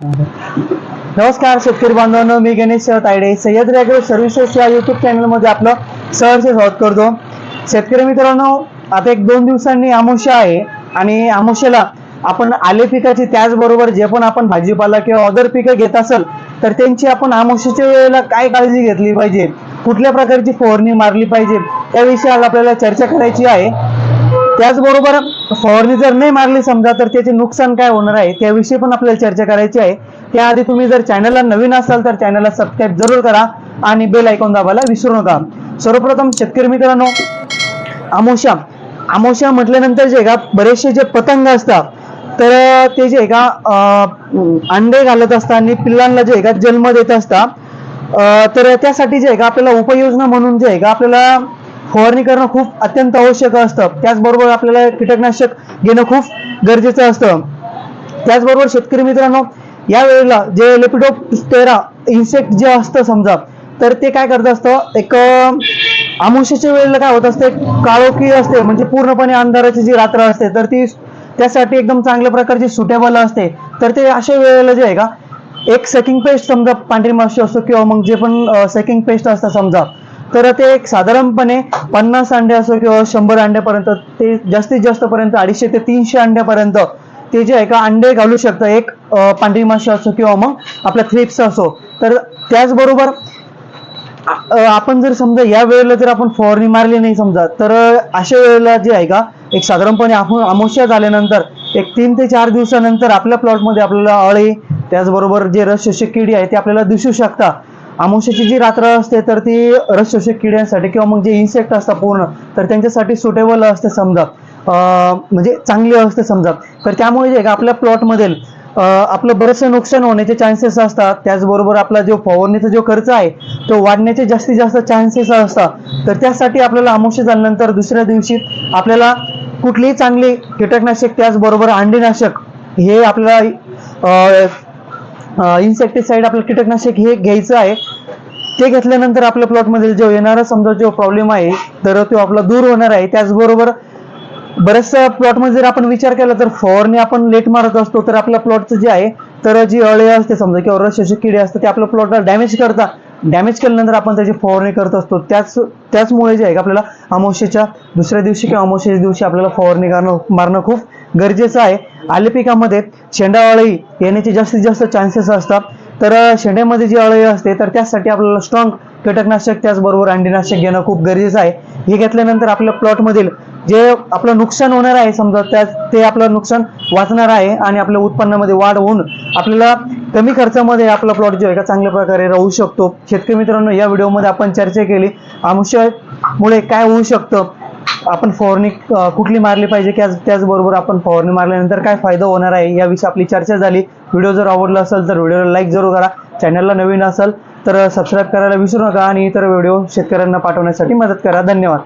नमस्कार शेतकरी बांधवांनो मी गणेश तायडे. सह्याद्री ॲग्रो सर्व्हिसेस या युट्यूब चॅनलमध्ये आपलं सहर्ष स्वागत करतो. शेतकरी मित्रांनो आता एक दोन दिवसांनी आमोशा आहे आणि आमुष्याला आपण आले पिकाची त्याचबरोबर जे पण आपण भाजीपाला किंवा अदर पिकं घेत असेल तर त्यांची आपण आमुष्याच्या वेळेला काय काळजी घेतली पाहिजे? कुठल्या प्रकारची फवारणी मारली पाहिजे? त्याविषयी आज आपल्याला चर्चा करायची आहे. त्याचबरोबर फवारणी जर नाही मारली समजा तर त्याचे नुकसान काय होणार आहे? त्याविषयी पण आपल्याला चर्चा करायची आहे. त्याआधी तुम्ही जर चॅनलला नवीन असाल तर चॅनलला सबस्क्राईब जरूर करा आणि बेल ऐकून दाबायला विसरू नका. सर्वप्रथम शेतकरी मित्रांनो आमोशा. आमोशा म्हटल्यानंतर जे आहे का बरेचसे जे पतंग असतात तर ते जे आहे का अंडे घालत असतात आणि पिल्लांना जे आहे का जन्म देत असतात. तर त्यासाठी जे आहे का आपल्याला उपाययोजना म्हणून जे आहे का आपल्याला फवारणी करणं खूप अत्यंत आवश्यक असतं. त्याचबरोबर आपल्याला कीटकनाशक घेणं खूप गरजेचं असतं. त्याचबरोबर शेतकरी मित्रांनो या वेळेला जे लेपिडोप्टेरा इन्सेक्ट जे असतं समजा तर ते काय करत असतं? एक आमुष्याच्या वेळेला काय होत असते? काळोखी असते म्हणजे पूर्णपणे अंधाराची जी रात्र असते तर ती त्यासाठी एकदम चांगल्या प्रकारची सुटेबल असते. तर ते अशा वेळेला जे आहे का? एक सेकिंग पेस्ट समजा पांढरी माशी असतो किंवा मग जे पण सेकिंग पेस्ट असतं समजा तर ते एक साधारणपणे पन्नास अंडे असो किंवा शंभर अंड्यापर्यंत ते जास्तीत जास्त पर्यंत अडीचशे ते तीनशे अंड्यापर्यंत ते जे आहे का अंडे घालू शकतं एक पांढरी माशी असो किंवा मग आपला थ्रिप्स असो. तर त्याचबरोबर आपण जर समजा या वेळेला जर आपण फवारणी मारली नाही समजा तर अशा वेळेला जे आहे का एक साधारणपणे आपण अमोश्या झाल्यानंतर एक तीन ते चार दिवसानंतर आपल्या प्लॉटमध्ये आपल्याला अळी त्याचबरोबर जे रस किडी आहे ते आपल्याला दिसू शकतात अमावस्याची जी रात्र असते तर ती रसशोषक किड्यांसाठी किंवा मग जे इन्सेक्ट असतात पूर्ण तर त्यांच्यासाठी सुटेबल असते समजा. म्हणजे चांगली असते समजा. तर त्यामुळे जे आहे का आपल्या प्लॉटमधील आपलं बरंचसं नुकसान होण्याचे चान्सेस असतात. त्याचबरोबर आपला जो फवारणीचा जो खर्च आहे तो वाढण्याचे जास्तीत जास्त चान्सेस असतात. तर त्यासाठी आपल्याला आमुष्य झाल्यानंतर दुसऱ्या दिवशी आपल्याला कुठलीही चांगली कीटकनाशक त्याचबरोबर अंडीनाशक हे आपल्याला इन्सेक्टिसाइड आपलं कीटकनाशक हे घ्यायचं आहे. ते घेतल्यानंतर आपल्या प्लॉटमधील जो येणारा समजा जो प्रॉब्लेम आहे तर तो आपला दूर होणार आहे. त्याचबरोबर बऱ्याचशा प्लॉटमध्ये जर आपण विचार केला तर फॉरने आपण लेट मारत असतो तर आपल्या प्लॉटचं जे आहे तर जी अळे असते समजा किंवा रसशोषक किडे असते ते आपल्या प्लॉटला डॅमेज करतात. डॅमेज केल्यानंतर आपण त्याची फवारणी करत असतो. त्याच त्याचमुळे जे आहे का आपल्याला अमावस्येच्या दुसऱ्या दिवशी किंवा अमावस्येच्या दिवशी आपल्याला फवारणी करणं मारणं खूप गरजेचं आहे. आले पिकामध्ये शेंडावाळी येण्याचे जास्तीत जास्त चान्सेस असतात. तर शेंड्यामध्ये जी अळी असते तर त्यासाठी आपल्याला स्ट्रॉंग कीटकनाशक त्याचबरोबर अंडीनाशक घेणं खूप गरजेचं आहे. हे घेतल्यानंतर आपल्या प्लॉटमधील जे आपलं नुकसान होणार आहे समजा त्या ते आपलं नुकसान वाचणार आहे आणि आपल्या उत्पन्नामध्ये वाढ होऊन आपल्याला कमी खर्चामध्ये आपला प्लॉट जो आहे का चांगल्या प्रकारे राहू शकतो. शेतकरी मित्रांनो या व्हिडिओमध्ये आपण चर्चा केली. आमुष्यामुळे काय होऊ शकतं? आपण फवारणी कुठली मारली पाहिजे? त्याच त्याचबरोबर आपण फवारणी मारल्यानंतर काय फायदा होणार आहे? याविषयी आपली चर्चा झाली. व्हिडिओ जर आवडला असेल तर व्हिडिओला लाईक जरूर करा. चॅनलला नवीन असेल तर सबस्क्राईब करायला विसरू नका आणि इतर व्हिडिओ शेतकऱ्यांना पाठवण्यासाठी मदत करा. धन्यवाद.